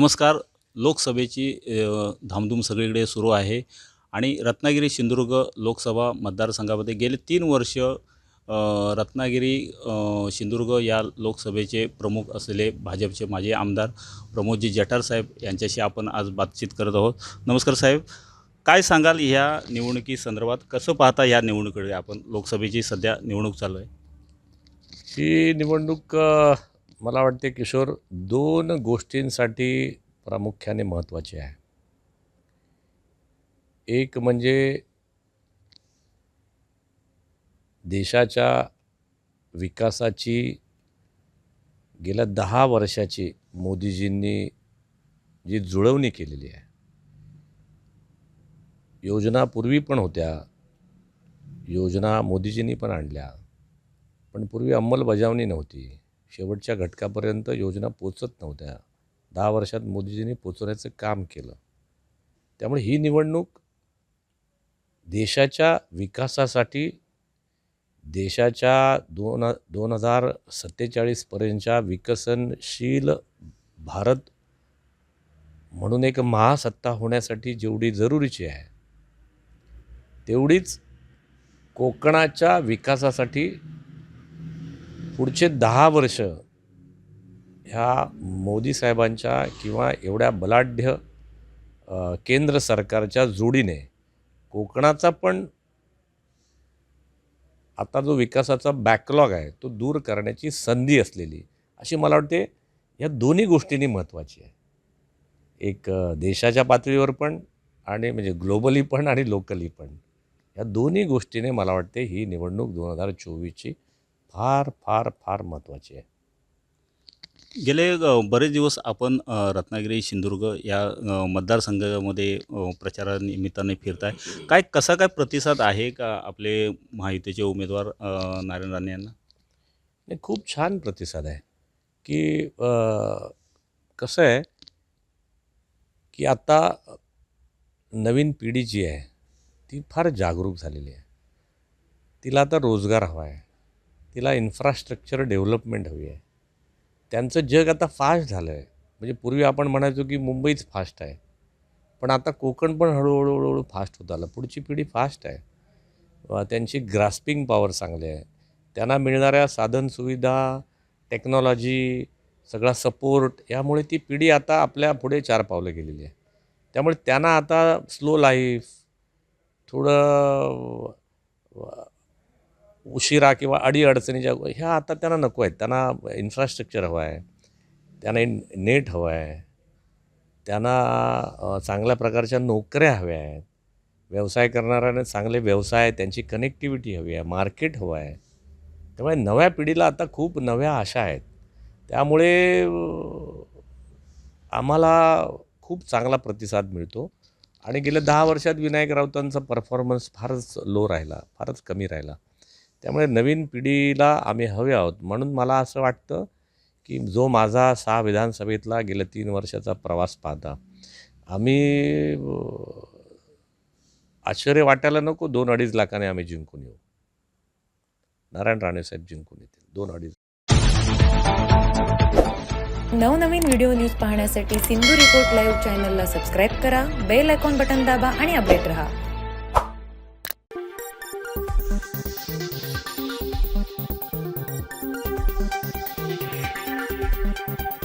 नमस्कार. लोकसभेची धामधूम सगळीकडे सुरू आहे. आणि रत्नागिरी सिंधुदुर्ग लोकसभा मतदारसंघामध्ये गेले तीन वर्ष रत्नागिरी सिंधुदुर्ग या लोकसभेचे प्रमुख असलेले भाजपचे माजी आमदार प्रमोदजी जठार साहेब यांच्याशी आपण आज बातचीत करत आहोत. नमस्कार साहेब. काय सांगाल ह्या निवडणुकीसंदर्भात कसं पाहता ह्या निवडणुकीकडे आपण? लोकसभेची सध्या निवडणूक चालू आहे. ही निवडणूक मला वाटते किशोर दोन गोष्टींसाठी प्रामुख्याने महत्त्वाची आहे. एक म्हणजे देशाच्या विकासाची गेल्या दहा वर्षाची मोदीजींनी जी जुळवणी केलेली आहे योजना पूर्वी पण होत्या योजना मोदीजींनी पण आणल्या पण पूर्वी अंमलबजावणी नव्हती. शेवटच्या घटकापर्यंत योजना पोचत नव्हत्या. दहा वर्षात मोदीजींनी पोचवण्याचं काम केलं. त्यामुळे ही निवडणूक देशाच्या विकासासाठी देशाच्या दोन दोन हजार सत्तेचाळीसपर्यंतच्या विकसनशील भारत म्हणून एक महासत्ता होण्यासाठी जेवढी जरुरीची आहे तेवढीच कोकणाच्या विकासासाठी पुढचे दहा वर्ष ह्या मोदी साहेबांच्या किंवा एवढ्या बलाढ्य केंद्र सरकारच्या जोडीने कोकणाचा पण आता जो विकासाचा बॅकलॉग आहे तो दूर करण्याची संधी असलेली अशी मला वाटते या दोन्ही गोष्टींनी महत्त्वाची आहे. एक देशाच्या पातळीवर पण आणि म्हणजे ग्लोबली पण आणि लोकली पण. या दोन्ही गोष्टीने मला वाटते ही निवडणूक दोन हजार चोवीसची फार फार फार महत्त्वाची आहे. गेले बरेच दिवस आपण रत्नागिरी सिंधुदुर्ग या मतदारसंघामध्ये प्रचारानिमित्ताने फिरताय. काय कसा काय प्रतिसाद आहे का आपले महायुतीचे उमेदवार नारायण राणे यांना? नाही खूप छान प्रतिसाद आहे की कसं आहे की आता नवीन पिढी जी आहे ती फार जागरूक झालेली आहे. तिला आता रोजगार हवा आहे. तिला इन्फ्रास्ट्रक्चर डेव्हलपमेंट हवी आहे. त्यांचं जग आता फास्ट झालं आहे म्हणजे पूर्वी आपण म्हणायचो की मुंबईच फास्ट आहे. पण आता कोकण पण हळूहळू हळूहळू फास्ट होत आलं. पुढची पिढी फास्ट आहे. त्यांची ग्रास्पिंग पॉवर चांगली आहे. त्यांना मिळणाऱ्या साधनसुविधा टेक्नॉलॉजी सगळा सपोर्ट यामुळे ती पिढी आता आपल्या पुढे चार पावलं गेलेली आहे. त्यामुळे त्यांना आता स्लो लाईफ थोडं उशिरा किंवा अडीअडचणीच्या ह्या आता त्यांना नको आहेत. त्यांना इन्फ्रास्ट्रक्चर हवं आहे. त्यांना नेट हवं आहे. त्यांना चांगल्या प्रकारच्या नोकऱ्या हव्या आहेत. व्यवसाय करणाऱ्यांना चांगले व्यवसाय त्यांची कनेक्टिव्हिटी हवी आहे. मार्केट हवं आहे. त्यामुळे नव्या पिढीला आता खूप नव्या आशा आहेत. त्यामुळे आम्हाला खूप चांगला प्रतिसाद मिळतो. आणि गेल्या दहा वर्षात विनायक राऊतांचा परफॉर्मन्स फारच लो राहिला. फारच कमी राहिला. त्यामुळे नवीन पिढीला आम्ही हवे आहोत. म्हणून मला असं वाटतं की जो माझा सहा विधानसभेतला गेल्या तीन वर्षाचा प्रवास पाहता आम्ही आश्चर्य वाटायला नको दोन अडीच लाखाने आम्ही जिंकून येऊ. नारायण राणेसाहेब जिंकून येतील दोन अडीच. नवनवीन व्हिडिओ न्यूज पाहण्यासाठी सिंधू रिपोर्ट लाईव्ह चॅनलला सबस्क्राईब करा बेल आयकॉन बटन दाबा आणि अपडेट रहा. Thank you.